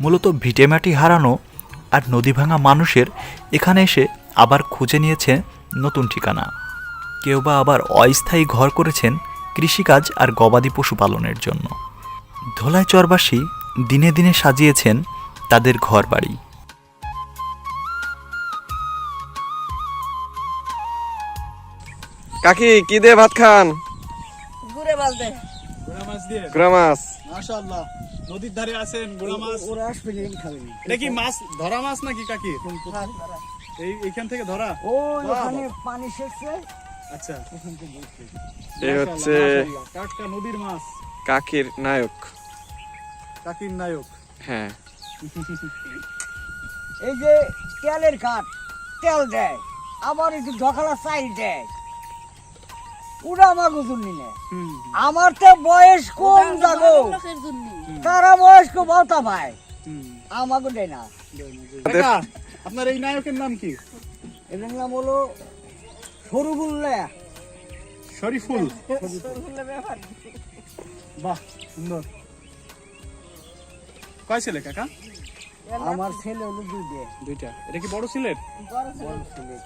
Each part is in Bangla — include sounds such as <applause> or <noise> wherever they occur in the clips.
মূলত ভিটেমাটি হারানো আর নদী ভাঙা মানুষের এখানে এসে আবার খুঁজে নিয়েছে নতুন ঠিকানা। কেউ বা আবার অস্থায়ী ঘর করেছেন কৃষিকাজ আর গবাদি পশুপালনের জন্য। ধোলাই চরবাসী দিনে দিনে সাজিয়েছেন তাদের ঘর বাড়ি কাকি কি দিয়ে ভাত খান? ঘুরে গোড়া মাছ দিয়ে? গুড়া মাছ। মাশাআল্লাহ। নদীর ধারে আছেন গোড়া মাছ। ওরা আসবে না খাবে। এটা কি মাছ? ধরা মাছ নাকি কাকি? এই এইখান থেকে ধরা? বাহ, ওখানে পানি সেচছে আচ্ছা। এই হচ্ছে টাটকা নদীর মাছ। কাকির নায়ক। কাকির নায়ক। হ্যাঁ। এই যে তেলের কাঠ তেল দেয়। আবার একটু ঢকালা চাইল দেয়। ওরা আমার গুজুর নিলে আমার তো বয়স কম তারা বয়স কম বলতা ভাই। আমাকে দেয় না। আপনার এই নায়কের নাম কি? এদের নাম হলো সরু বললে শরীফুল বাহ সুন্দর। কয় ছেলে কাকা? আমার ছেলে হলো দুইটে। দুইটা। এটা কি বড় ছেলের? বড় ছেলে।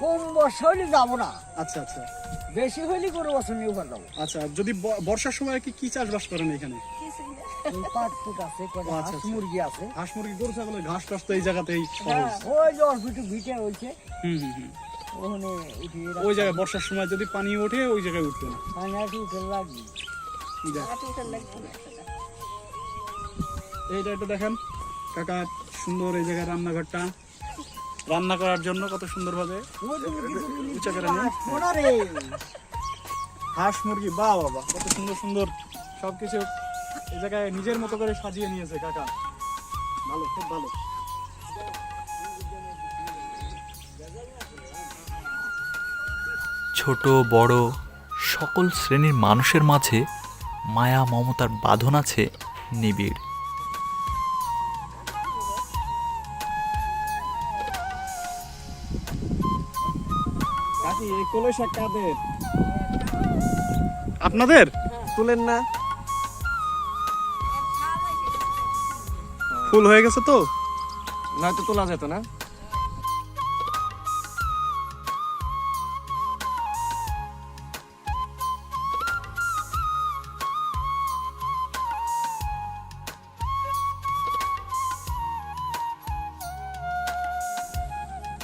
কম বর্ষা হইলে যাব না। আচ্ছা আচ্ছা। বেশি হইলে কোনো বছর নিয়ে উপর যাব। আচ্ছা যদি ব- বর্ষার সময় কি কি চাষবাস করেন এখানে? এই পাট ফুট আছে কটা আচ্ছা, হাঁস আচ্ছা। মুরগি আছে। হাঁস মুরগি গরু ছাগলের ঘাস টাস তো এই জায়গাতেই হ্যাঁ, ওই যে অল্পিটু ভিটে হয়েছে হুম হুম হুম। ওখানে উঠিয়ে ওই জায়গায় বর্ষার সময় যদি পানি ওঠে ওই জায়গায় উঠবে না। উঠে লাগবে। এইটা একটু দেখেন। কাকা সুন্দর এই জায়গায় রান্নাঘরটা। রান্না করার জন্য কত সুন্দর ভাবে ওই যে কিছু উঁচা করে নিয়ে। হাঁস মুরগি, বা বাবা, কত সুন্দর সুন্দর সবকিছু এই জায়গায় নিজের মতো করে সাজিয়ে নিয়েছে কাকা। ভালো, খুব ভালো। ছোট, বড়, সকল শ্রেণির মানুষের মাঝে মায়া, মমতার বাঁধন আছে নিবিড়। এই কাদের? আপনাদের? তুলেন না। ফুল হয়ে গেছে তো? নয়তো তোলা যেত না।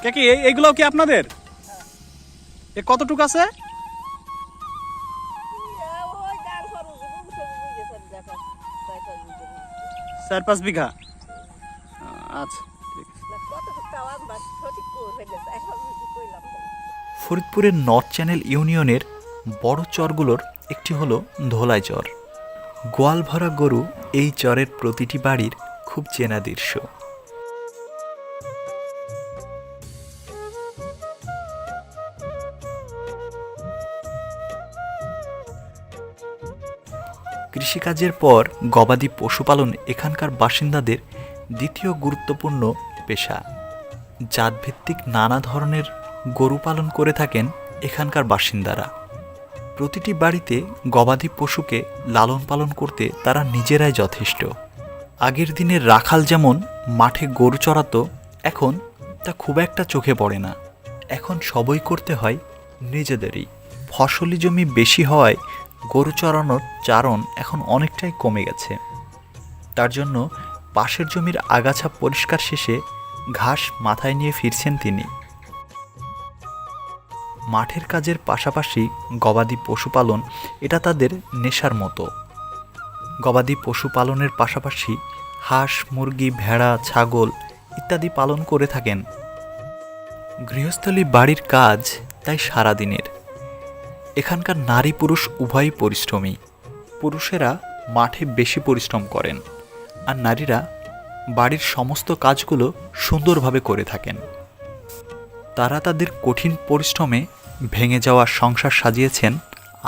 এই এইগুলো কি আপনাদের? এ কতটুক আছে? চার পাঁচ বিঘা। আচ্ছা ফরিদপুরের নর্থ চ্যানেল ইউনিয়নের বড় চরগুলোর একটি হলো ধোলাই চর। গোয়াল ভরা গরু এই চরের প্রতিটি বাড়ির খুব চেনা দৃশ্য। কৃষিকাজের পর গবাদি পশুপালন এখানকার বাসিন্দাদের দ্বিতীয় গুরুত্বপূর্ণ পেশা। জাতভিত্তিক নানা ধরনের গরু পালন করে থাকেন এখানকার বাসিন্দারা। প্রতিটি বাড়িতে গবাদি পশুকে লালন পালন করতে তারা নিজেরাই যথেষ্ট। আগের দিনের রাখাল যেমন মাঠে গরু চড়াতো, এখন তা খুব একটা চোখে পড়ে না। এখন সবই করতে হয় নিজেদেরই। ফসলি জমি বেশি হওয়ায় গরু চড়ানোর চারণ এখন অনেকটাই কমে গেছে। তার জন্য পাশের জমির আগাছা পরিষ্কার শেষে ঘাস মাথায় নিয়ে ফিরছেন তিনি। মাঠের কাজের পাশাপাশি গবাদি পশুপালন এটা তাদের নেশার মতো। গবাদি পশুপালনের পাশাপাশি হাঁস, মুরগি, ভেড়া, ছাগল ইত্যাদি পালন করে থাকেন। গৃহস্থলী বাড়ির কাজ তাই সারাদিনের। এখানকার নারী পুরুষ উভয়ই পরিশ্রমী। পুরুষেরা মাঠে বেশি পরিশ্রম করেন আর নারীরা বাড়ির সমস্ত কাজগুলো সুন্দরভাবে করে থাকেন। তারা তাদের কঠিন পরিশ্রমে ভেঙে যাওয়া সংসার সাজিয়েছেন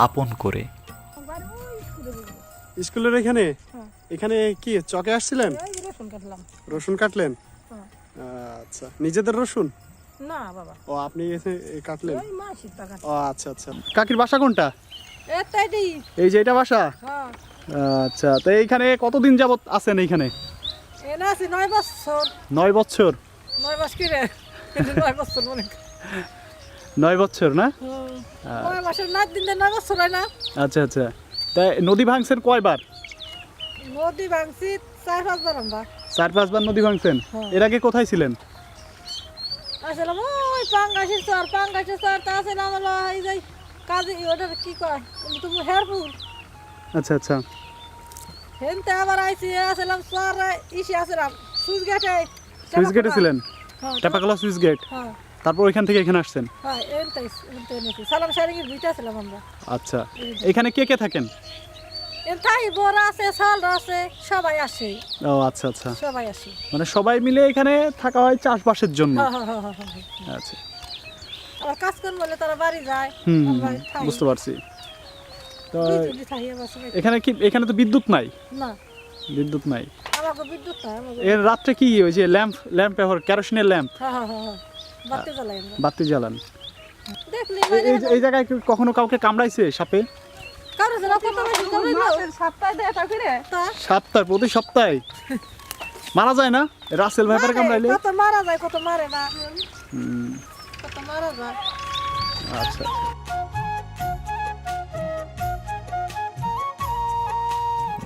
আপন করে। স্কুলের এখানে? এখানে কি চকে আসছিলেন? রসুন কাটলেন? আচ্ছা নিজেদের রসুন? না বাবা। ও আপনি এসে কাটলেন? ওই ও আচ্ছা আচ্ছা। কাকির বাসা কোনটা? এটাই এই যে এটা বাসা? হ্যাঁ। আচ্ছা তো এইখানে কতদিন যাবত আছেন এইখানে? নয় বছর। নয় বছর? নয় মাস কি রে? নয় বছর মনে নয় বছর না? নয় দিন বছর হয় না। আচ্ছা আচ্ছা। তাই নদী ভাঙছেন কয়বার? নদী ভাঙছি চার পাঁচবার আমরা। চার পাঁচবার নদী ভাঙছেন? হ্যাঁ। এর আগে কোথায় ছিলেন? আসলাম ওই পাঙ্গাসের চর পাঙ্গাসের চর তা আসলাম এই যে কাজে ওটার কি কয়? তুমি হেরপুর। আচ্ছা আচ্ছা। হেনতে আবার আইছি আসলাম চর ইসে আসলাম। সুইচ গেটে সুইচ গেটে ছিলেন? হ্যাঁ টেপাকলা সুইচ গেট? হ্যাঁ। তারপর ওইখান থেকে এখানে আসছেন? হ্যাঁ সালাম শাড়ির ভিটে আসলাম আমরা। আচ্ছা। এখানে কে কে থাকেন? বড় আছে সাল আছে সবাই আসে। ও আচ্ছা আচ্ছা। সবাই আসে। মানে সবাই মিলে এখানে থাকা হয় চাষবাসের জন্য? হ্যাঁ হ্যাঁ হ্যাঁ আচ্ছা। আবার কাজ তারা বাড়ি যায়। হুম। বুঝতে পারছি। তো এখানে কি এখানে তো বিদ্যুৎ নাই? না। বিদ্যুৎ নাই। আমাকে বিদ্যুৎ নাই এর রাত্রে কি ওই যে ল্যাম্প ল্যাম্প ব্যবহার কেরোসিনের ল্যাম্প? জ্বালাই বাতি জ্বালান। এই- জায়গায় কি কখনো কাউকে কামড়াইছে সাপে? সপ্তাহে প্রতি সপ্তাহে। মারা যায় না? রাসেল ভাইপার কামড়াইলে? কত মারা যায় কত মারে না। কত মারা যায়। আচ্ছা।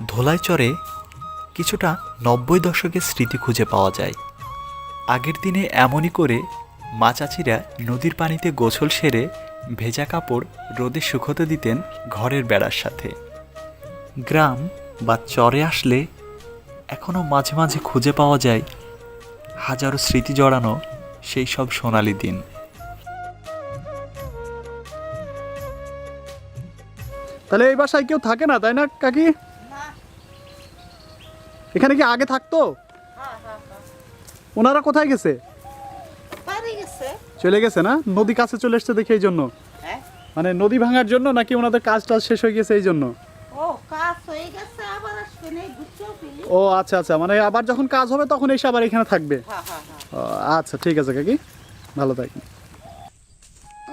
ধোলাইচরে কিছুটা নব্বই দশকের স্মৃতি খুঁজে পাওয়া যায়। আগের দিনে এমনই করে মা চাচিরা নদীর পানিতে গোসল সেরে ভেজা কাপড় রোদে শুকোতে দিতেন ঘরের বেড়ার সাথে। গ্রাম বা চরে আসলে এখনও মাঝে মাঝে খুঁজে পাওয়া যায় হাজারো স্মৃতি জড়ানো সেই সব সোনালি দিন। তাহলে এই বাসায় কেউ থাকে না তাই না কাকি? এখানে কি আগে থাকতো? ওনারা কোথায় গেছে বাড়ি গেছে? চলে গেছে না? নদী কাছে চলে এসছে দেখে এই জন্য। হ্যাঁ? মানে নদী ভাঙার জন্য নাকি ওনাদের কাজ টাজ শেষ হয়ে গেছে এই জন্য? ও আচ্ছা আচ্ছা মানে আবার যখন কাজ হবে তখন এসে আবার এখানে থাকবে? হ্যাঁ হ্যাঁ আচ্ছা ঠিক আছে কাকি। ভালো থাকি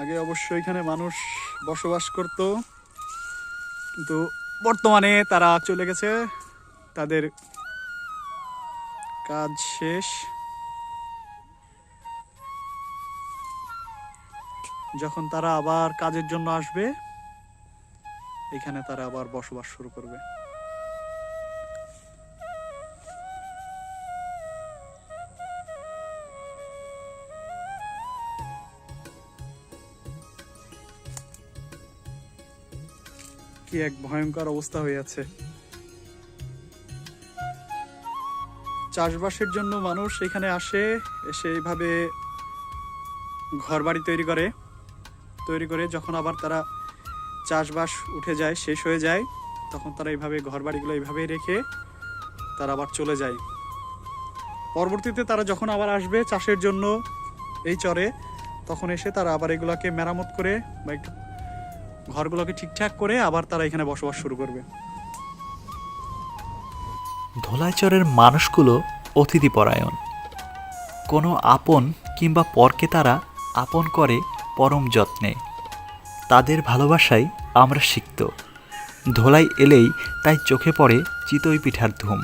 আগে অবশ্যই এখানে মানুষ বসবাস করত কিন্তু বর্তমানে তারা চলে গেছে। তাদের কাজ শেষ। যখন তারা আবার কাজের জন্য আসবে, এখানে তারা আবার বসবাস শুরু করবে। কি এক ভয়ঙ্কর অবস্থা হয়ে আছে। চাষবাসের জন্য মানুষ এখানে আসে, এসে এইভাবে ঘর বাড়ি তৈরি করে। তৈরি করে যখন আবার তারা চাষবাস উঠে যায়, শেষ হয়ে যায়, তখন তারা এইভাবে ঘর বাড়িগুলো এইভাবেই রেখে তারা আবার চলে যায়। পরবর্তীতে তারা যখন আবার আসবে চাষের জন্য এই চরে, তখন এসে তারা আবার এগুলোকে মেরামত করে বা একটু ঘরগুলোকে ঠিকঠাক করে আবার তারা এখানে বসবাস শুরু করবে। ধোলাইচরের মানুষগুলো অতিথিপরায়ণ। কোনো আপন কিংবা পরকে তারা আপন করে পরম যত্নে। তাদের ভালোবাসায় আমরা শিখত ধোলাই এলেই তাই চোখে পড়ে চিতই পিঠার ধুম।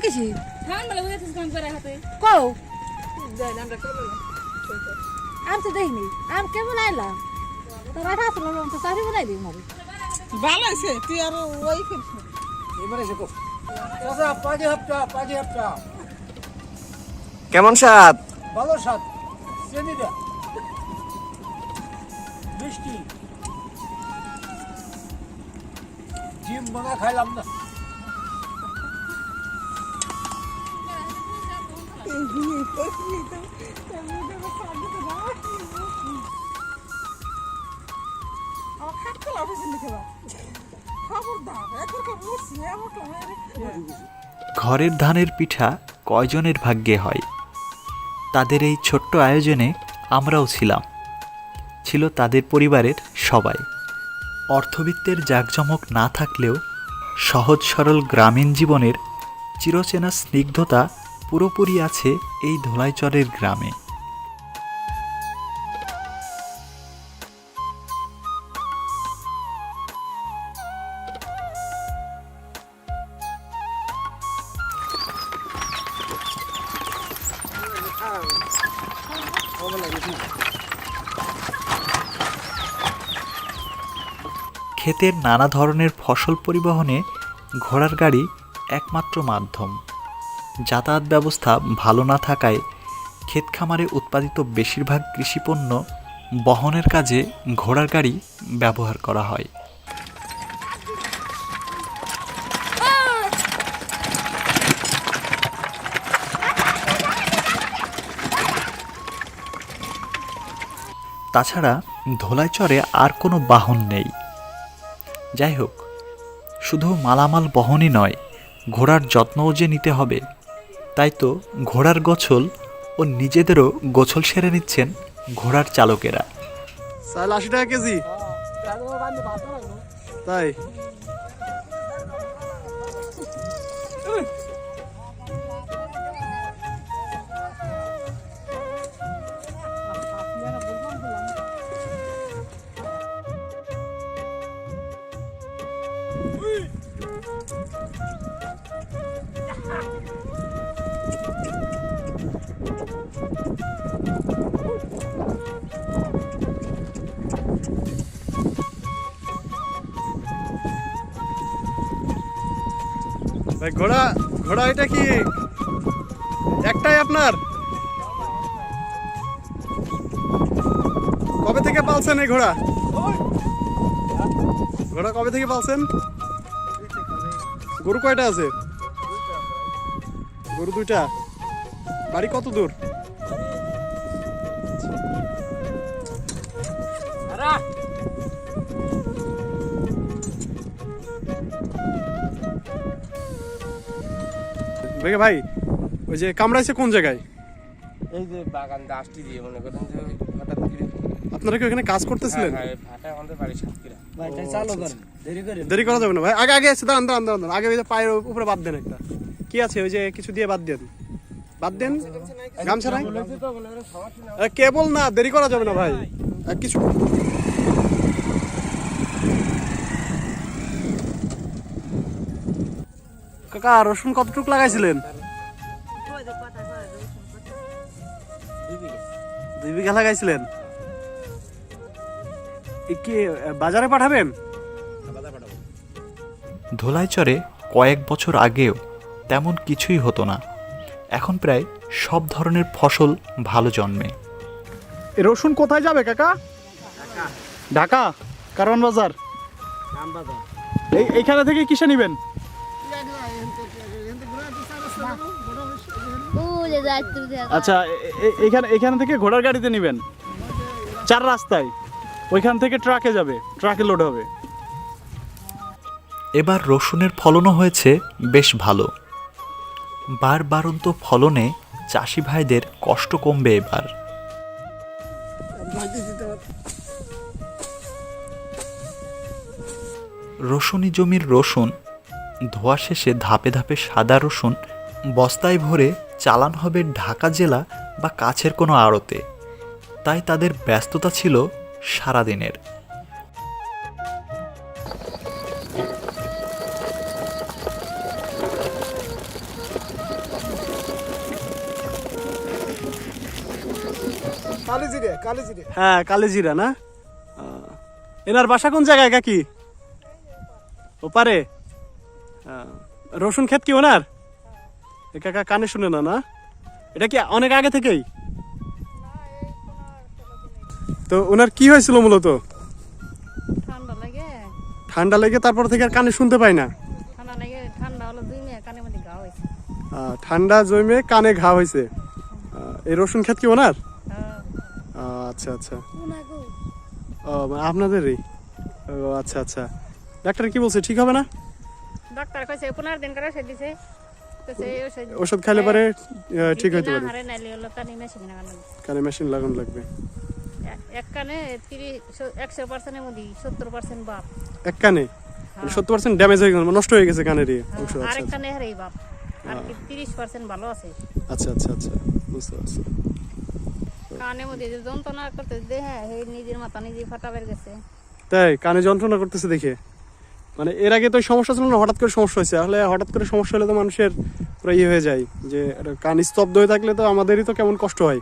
কিছু? hate. দেন আমরা আমি তো দেখিনি। আমি কেমন আইলাম তোর আঠা আসলো তো চাকরি বানাই দিই মারি। ভালো হয়েছে তুই আর ওই করিস এবারে এসে কো চাচা পাঁচ হাপ্তা পাঁচ কেমন স্বাদ? ভালো স্বাদ। চিনি দে মিষ্টি। জিম বানা খাইলাম না। ঘরের ধানের পিঠা কয়জনের ভাগ্যে হয়? তাদের এই ছোট্ট আয়োজনে আমরাও ছিলাম। ছিল তাদের পরিবারের সবাই। অর্থবিত্তের জাঁকজমক না থাকলেও সহজ সরল গ্রামীণ জীবনের চিরচেনা স্নিগ্ধতা পুরোপুরি আছে এই ধোলাইচরের গ্রামে। ক্ষেতের নানা ধরনের ফসল পরিবহনে ঘোড়ার গাড়ি একমাত্র মাধ্যম। যাতায়াত ব্যবস্থা ভালো না থাকায় ক্ষেত খামারে উৎপাদিত বেশিরভাগ কৃষিপণ্য বহনের কাজে ঘোড়ার গাড়ি ব্যবহার করা হয়। তাছাড়া ধোলাই ধোলাইচরে আর কোনো বাহন নেই। যাই হোক, শুধু মালামাল বহনই নয়, ঘোড়ার যত্নও যে নিতে হবে। তাই তো ঘোড়ার গোছল ও নিজেদেরও গোছল সেরে নিচ্ছেন ঘোড়ার চালকেরা। চাল আশি টাকা কেজি। তাই? ঘোড়া ঘোড়া এটা কি? একটাই আপনার? কবে থেকে পালছেন এই ঘোড়া? ঘোড়া কবে থেকে পালছেন? গরু কয়টা আছে? গরু দুইটা। বাড়ি কত দূর? বেগে ভাই? ওই যে কামড়াইছে কোন জায়গায়? এই যে বাগান দাসটি দিয়ে মনে করেন যে হঠাৎ করে আপনারা কি ওখানে কাজ করতেছিলেন? হ্যাঁ, চালু করেন দেরি করা যাবে না ভাই। আগে আগে এসে দাঁড়ান দাঁড়ান দাঁড়ান। আগে ওই যে পায়ের উপরে বাদ দেন একটা। কি আছে? ওই যে কিছু দিয়ে বাদ দেন। বাদ দেন। গামছা নাই? কেবল না দেরি করা যাবে না ভাই। আর কিছু কাকা রসুন কতটুকু লাগাইছিলেন? দুই বিঘা লাগাইছিলেন। এ কি বাজারে পাঠাবেন? ধোলাইচরে কয়েক বছর আগেও তেমন কিছুই হতো না। এখন প্রায় সব ধরনের ফসল ভালো জন্মে। রসুন কোথায় যাবে কাকা? ঢাকা। কারওয়ান বাজার। এই এইখানে থেকে কিসে নেবেন? আচ্ছা এ- এ- এইখানে এখান থেকে ঘোড়ার গাড়িতে নেবেন? চার রাস্তায়। ওইখান থেকে ট্রাকে যাবে ট্রাকে লোড হবে। এবার রসুনের ফলনও হয়েছে বেশ ভালো। বার বারন্ত ফলনে চাষি ভাইদের কষ্ট কমবে এবার। রসুনি জমির রসুন ধোয়া শেষে ধাপে ধাপে সাদা রসুন বস্তায় ভরে চালান হবে ঢাকা জেলা বা কাছের কোনো আড়তে। তাই তাদের ব্যস্ততা ছিল সারাদিনের। হ্যাঁ কালিজিরা না? এনার বাসা কোন জায়গায় কাকি? ওপারে? রসুন ক্ষেত কি ওনার? কাকা কানে শুনে না না? এটা কি অনেক আগে থেকেই? তো ওনার কি হয়েছিল মূলত? ঠান্ডা লেগে। তারপর থেকে আর কানে শুনতে পাই না। ঠান্ডা জমে কানে ঘা হয়েছে। এই রসুন ক্ষেত কি ওনার? হ্যাঁ। আচ্ছা আচ্ছা। ও আপনাদেরই? ও আচ্ছা আচ্ছা। ডাক্তার কি বলছে ঠিক হবে না? ডাক্তার কইছে পনেরো দিন করে ওষুধ দিছে। ওষুধ পরে ঠিক হইতে পারে। হারে নাইলে হলো কানে মেশিন লাগানো কানে মেশিন লাগানো লাগবে। এক কানে তিরিশ একশো পার্সেন্টের মধ্যে সত্তর পার্সেন্ট বাপ। এক কানে? সত্তর পার্সেন্ট ড্যামেজ হয়ে গেছে নষ্ট হয়ে গেছে কানের অংশ হ্যাঁ, আচ্ছা আরেক আচ্ছা। কানে হারে বাপ। আর কি তিরিশ পার্সেন্ট ভালো আছে। আচ্ছা আচ্ছা আচ্ছা বুঝতে পারছি। মধ্যে যে যন্ত্রণা করতে নিজের মাথা নিজে ফাটা বের গেছে তাই কানে যন্ত্রণা করতেছে দেখে? মানে এর আগে তো সমস্যা ছিল না হঠাৎ করে সমস্যা হয়েছে। তাহলে হঠাৎ করে সমস্যা হলে তো মানুষের পুরো ইয়ে হয়ে যায় যে কান স্তব্ধ হয়ে থাকলে তো আমাদেরই তো কেমন কষ্ট হয়।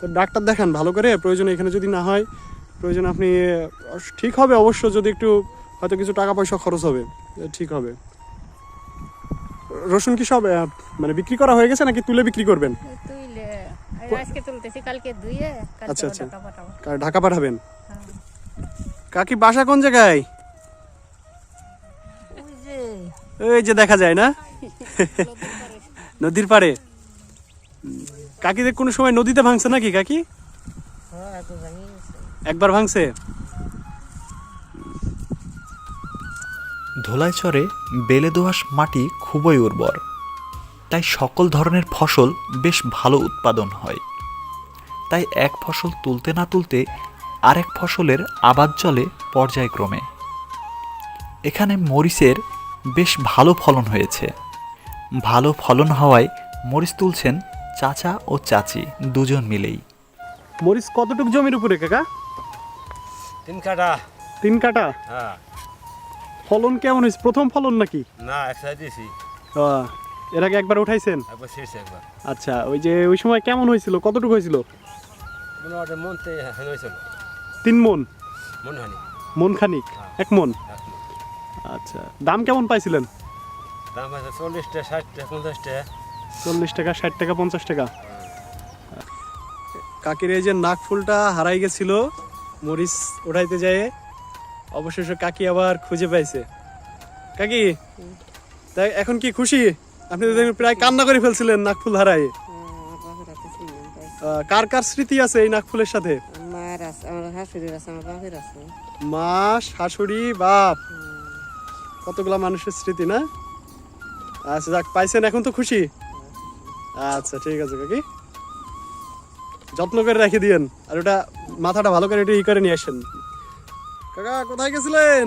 তো ডাক্তার দেখান ভালো করে প্রয়োজনে এখানে যদি না হয় প্রয়োজন আপনি ঠিক হবে অবশ্য যদি একটু হয়তো কিছু টাকা পয়সা খরচ হবে ঠিক হবে। রসুন কি সব মানে বিক্রি করা হয়ে গেছে নাকি তুলে বিক্রি করবেন? এই আজকে তুলতেছি কালকে ধুয়ে আচ্ছা, আচ্ছা। ঢাকা পাঠাবেন। কাকি বাসা কোন জায়গায়? ওই যে। দেখা যায় না? নদীর পাড়ে। কাকিদের কোনো সময় নদীতে ভাঙছে নাকি কাকি? হ্যাঁ একবার ভাঙছে? ধোলাইচরে বেলে দোআঁশ মাটি খুবই উর্বর। তাই সকল ধরনের ফসল বেশ ভালো উৎপাদন হয়। তাই এক ফসল তুলতে না তুলতে আরেক ফসলের আবাদ চলে পর্যায়ক্রমে। এখানে মরিচের বেশ ভালো ফলন হয়েছে। ভালো ফলন হওয়ায় মরিচ তুলছেন চাচা ও চাচি দুজন মিলেই। মরিচ কতটুক জমির উপরে কাকা? তিন কাটা তিন কাটা হ্যাঁ। ফলন কেমন হয়েছে? প্রথম ফলন নাকি? না একসাথে দিয়েছি। এর আগে একবার উঠাইছেন? একবার শেষ একবার। আচ্ছা ওই যে ওই সময় কেমন হয়েছিল? কতটুকু হয়েছিল? মন তো হয়েছিল। তিন মন? মন খানিক এক মন? মণ। আচ্ছা দাম কেমন পাইছিলেন? দাম আছে চল্লিশ টাকা ষাট টাকা পঞ্চাশ টাকা। কাকির এই যে নাক ফুলটা হারাই গেছিল মরিচ উঠাইতে যায় অবশেষে কাকি আবার খুঁজে পাইছে। কাকি তাই এখন কি খুশি? আপনি তো প্রায় কান্না করে ফেলছিলেন নাকফুল হারাই কার কার স্মৃতি আছে এই নাকফুলের সাথে? মায়ের আছে আমার শাশুড়ির আছে আমার বাপের আছে মা শাশুড়ি বাপ। কতগুলা মানুষের স্মৃতি না? আচ্ছা যাক পাইছেন এখন তো খুশি? আচ্ছা ঠিক আছে কাকি। যত্ন করে রেখে দিয়েন আর ওটা মাথাটা ভালো করে একটু ই করে নিয়ে আসেন। কাকা কোথায় গেছিলেন?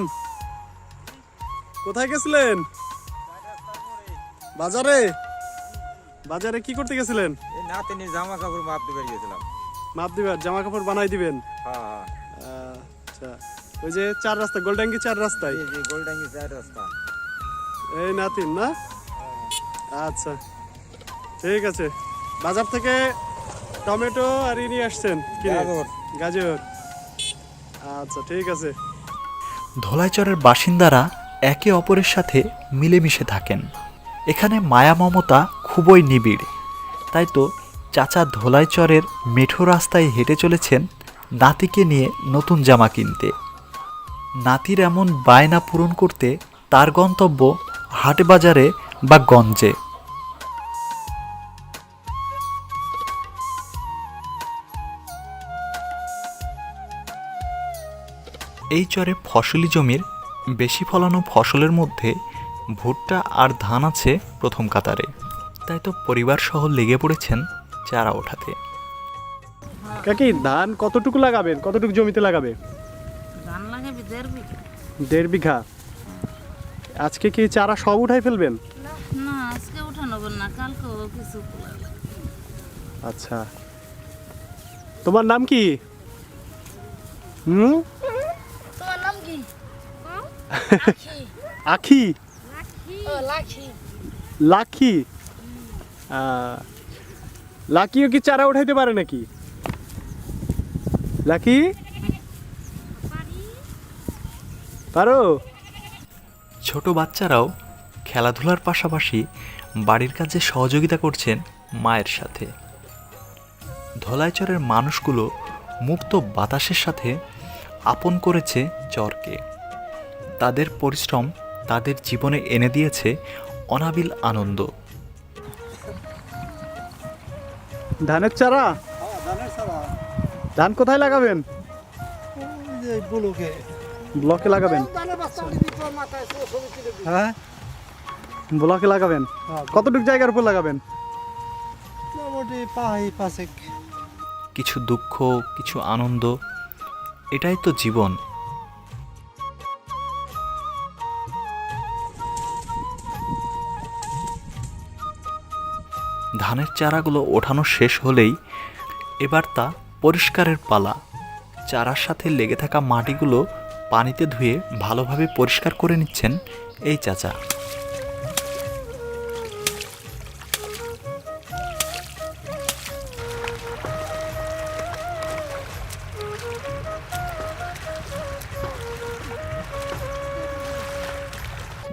কোথায় গেছিলেন? বাজারে? বাজারে কি করতে গেছিলেন? এই নাতিনির জামা কাপড় মাপ দিবে গেছিলাম মাপ দিবেন জামা কাপড় বানাই দিবেন। হ্যাঁ হ্যাঁ। আচ্ছা ওই যে চার রাস্তা গোলডাঙ্গি চার রাস্তায়? গোলডাঙ্গি চার রাস্তা। এই নাতিন না? আচ্ছা ঠিক আছে। বাজার থেকে টমেটো আর ই নিয়ে আসছেন গাজর। গাজর। আচ্ছা ঠিক আছে। ধোলাইচরের বাসিন্দারা একে অপরের সাথে মিলেমিশে থাকেন। এখানে মায়া মমতা খুবই নিবিড়। তাই তো চাচা ধোলাইচরের মেঠো রাস্তায় হেঁটে চলেছেন নাতিকে নিয়ে নতুন জামা কিনতে। নাতির এমন বায়না পূরণ করতে তার গন্তব্য হাটবাজারে বা গঞ্জে। এই চরে ফসলি জমির বেশি ফলানো ফসলের মধ্যে ভুট্টা আর ধান আছে প্রথম কাতারে। তাই তো পরিবার সহ লেগে পড়েছেন চারা ওঠাতে। কাকি ধান কতটুকু লাগাবেন? কতটুকু জমিতে লাগাবে? ধান লাগাবি দেড় বিঘা। দেড় বিঘা? আজকে কি চারা সব উঠাই ফেলবেন? না আজকে উঠানো না কালকেও কিছু আচ্ছা। তোমার নাম কি? হুম? তোমার নাম কি? আখি। লাখি। লাকি আহ, লাকিও কি চারা উঠাইতে পারে নাকি? লাকি? পারো? ছোট বাচ্চারাও খেলাধুলার পাশাপাশি বাড়ির কাজে সহযোগিতা করছেন মায়ের সাথে। ধলাইচরের মানুষগুলো মুক্ত বাতাসের সাথে আপন করেছে চরকে। তাদের পরিশ্রম তাদের জীবনে এনে দিয়েছে অনাবিল আনন্দ। ধানের চারা? ধান কোথায় লাগাবেন? ব্লকে। লাগাবেন? হ্যাঁ? ব্লকে লাগাবেন? কতটুকু জায়গার উপর লাগাবেন? কিছু দুঃখ কিছু আনন্দ এটাই তো জীবন। ধানের চারাগুলো ওঠানো শেষ হলেই এবার তা পরিষ্কারের পালা। চারার সাথে লেগে থাকা মাটিগুলো পানিতে ধুয়ে ভালোভাবে পরিষ্কার করে নিচ্ছেন এই চাচা।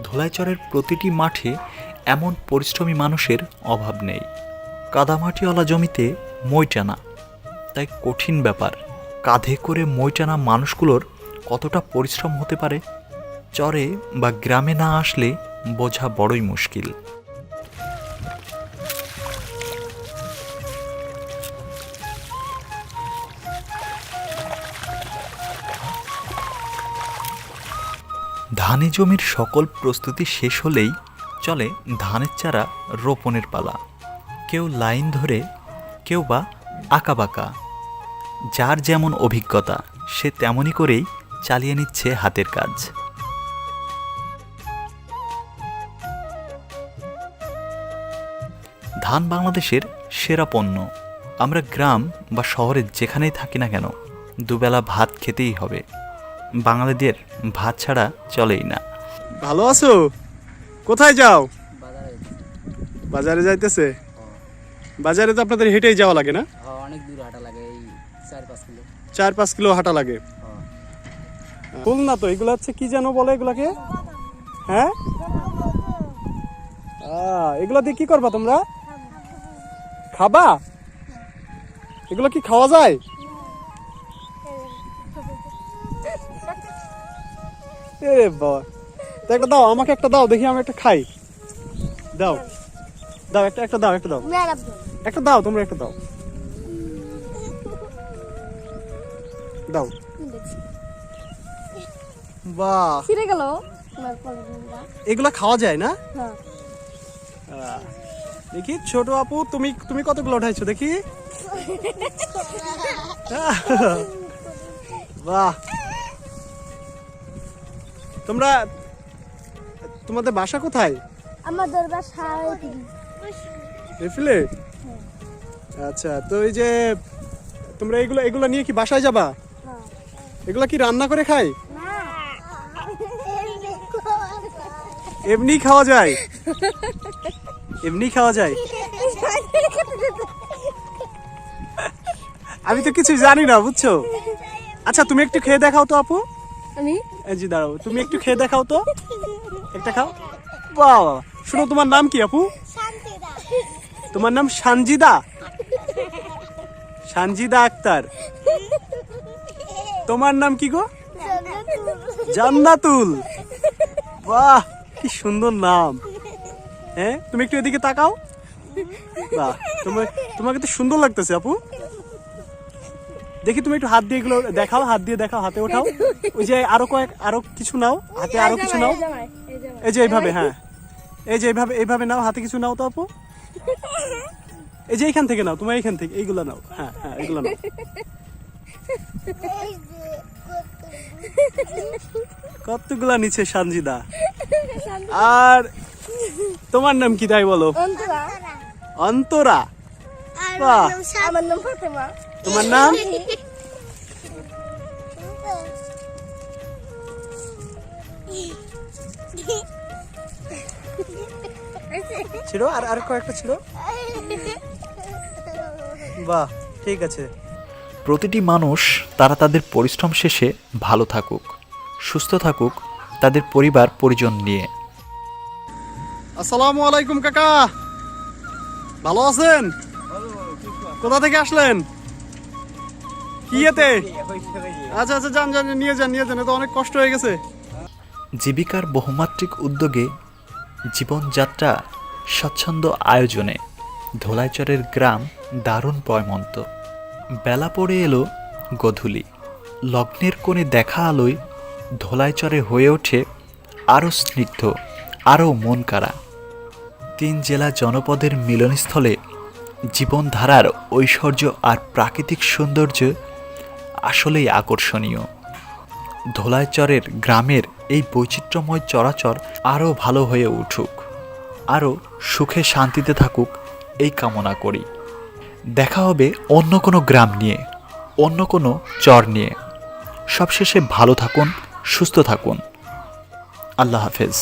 ধোলাইচরের প্রতিটি মাঠে এমন পরিশ্রমী মানুষের অভাব নেই। কাদামাটিওয়ালা জমিতে মই টানা তাই কঠিন ব্যাপার, কাঁধে করে মই টানা মানুষগুলোর কতটা পরিশ্রম হতে পারে, চরে বা গ্রামে না আসলে বোঝা বড়ই মুশকিল। ধানে জমির সকল প্রস্তুতি শেষ হলেই চলে ধানের চারা রোপণের পালা। কেউ লাইন ধরে, কেউ বা আঁকাবাঁকা যার যেমন অভিজ্ঞতা, সে তেমনই করেই চালিয়ে নিচ্ছে হাতের কাজ। ধান বাংলাদেশের সেরা পণ্য। আমরা গ্রাম বা শহরে যেখানেই থাকি না কেন, দুবেলা ভাত খেতেই হবে। বাঙালিদের ভাত ছাড়া চলেই না। ভালো আছো? কোথায় যাও? বাজারে যাইতেছে। বাজারে তো আপনাদের হেঁটেই যাওয়া লাগে না? অনেক দূর হাঁটা লাগে এই চার পাঁচ কিলো। চার পাঁচ কিলো হাঁটা লাগে। ফুল না তো এগুলো হচ্ছে কি যেন বলে এগুলাকে? হ্যাঁ? এগুলো দিয়ে কি করবা তোমরা? খাবা? এগুলো কি খাওয়া যায়? এ বাবা। তো একটা দাও আমাকে একটা দাও দেখি আমি একটা খাই। দাও। দাও একটা একটা দাও একটা দাও। একটা দাও তোমরা একটা দাও। দাও। বাহ। ছিঁড়ে গেল। এগুলা খাওয়া যায় না? হ্যাঁ। দেখি ছোট আপু তুমি তুমি কতগুলো উঠাইছো দেখি? <laughs> বাহ। তোমরা তোমাদের বাসা কোথায়? আমাদের বাসা রিফিলে আচ্ছা তো এই যে তোমরা এগুলো এগুলো নিয়ে কি বাসায় যাবা? এগুলো কি রান্না করে খাই এমনি খাওয়া যায়? এমনি খাওয়া যায়? আমি তো কিছু জানি না বুঝছ? আচ্ছা তুমি একটু খেয়ে দেখাও তো আপু। আমি? এই জি দাঁড়াও তুমি একটু খেয়ে দেখাও তো। একটা খাও। বাহ। শোনো তোমার নাম কি আপু? তোমার নাম সানজিদা? সানজিদা আক্তার। তোমার নাম কি গো? জান্নাতুল। বাহ, কি সুন্দর নাম। হ্যাঁ তুমি একটু এদিকে তাকাও। বাহ, তোমার, তোমাকে তো সুন্দর লাগতেছে, আপু। দেখি তুমি একটু হাত দিয়ে এগুলো দেখাও, হাত দিয়ে দেখাও, হাতে ওঠাও। ওই যে আরও কয়েক, আরও কিছু নাও, হাতে আরও কিছু নাও। এই যে এইভাবে হ্যাঁ। এই যে এইভাবে এইভাবে নাও, হাতে কিছু নাও তো, আপু। এই যে এইখান থেকে নাও তোমার এইখান থেকে এইগুলা নাও। হ্যাঁ হ্যাঁ এগুলো নাও। কতগুলা নিচে সানজিদা? আর তোমার নাম কি তাই বলো? অন্তরা। তোমার নাম? ছিল? আর আর কয়েকটা ছিল? <laughs> বাহ ঠিক আছে। প্রতিটি মানুষ তারা তাদের পরিশ্রম শেষে ভালো থাকুক সুস্থ থাকুক তাদের পরিবার পরিজন নিয়ে। আসসালামু আলাইকুম কাকা। ভালো আছেন? কোথা থেকে আসলেন? কি এতে? আচ্ছা আচ্ছা যান যান নিয়ে যান নিয়ে যান তো অনেক কষ্ট হয়ে গেছে। জীবিকার বহুমাত্রিক উদ্যোগে জীবনযাত্রা স্বচ্ছন্দ আয়োজনে ধোলাইচরের গ্রাম দারুণ পয়মন্ত। বেলা পড়ে এলো গধূলি। লগ্নের কোণে দেখা আলোয় ধোলাইচরে হয়ে ওঠে আরও স্নিগ্ধ আরও মন কাড়া তিন জেলা জনপদের মিলনস্থলে জীবনধারার ঐশ্বর্য আর প্রাকৃতিক সৌন্দর্য আসলেই আকর্ষণীয়। ধোলাইচরের গ্রামের এই বৈচিত্র্যময় চরাচর আরও ভালো হয়ে উঠুক আরও সুখে শান্তিতে থাকুক এই কামনা করি। দেখা হবে অন্য কোনো গ্রাম নিয়ে, অন্য কোনো চর নিয়ে। সবশেষে ভালো থাকুন, সুস্থ থাকুন। আল্লাহ হাফেজ।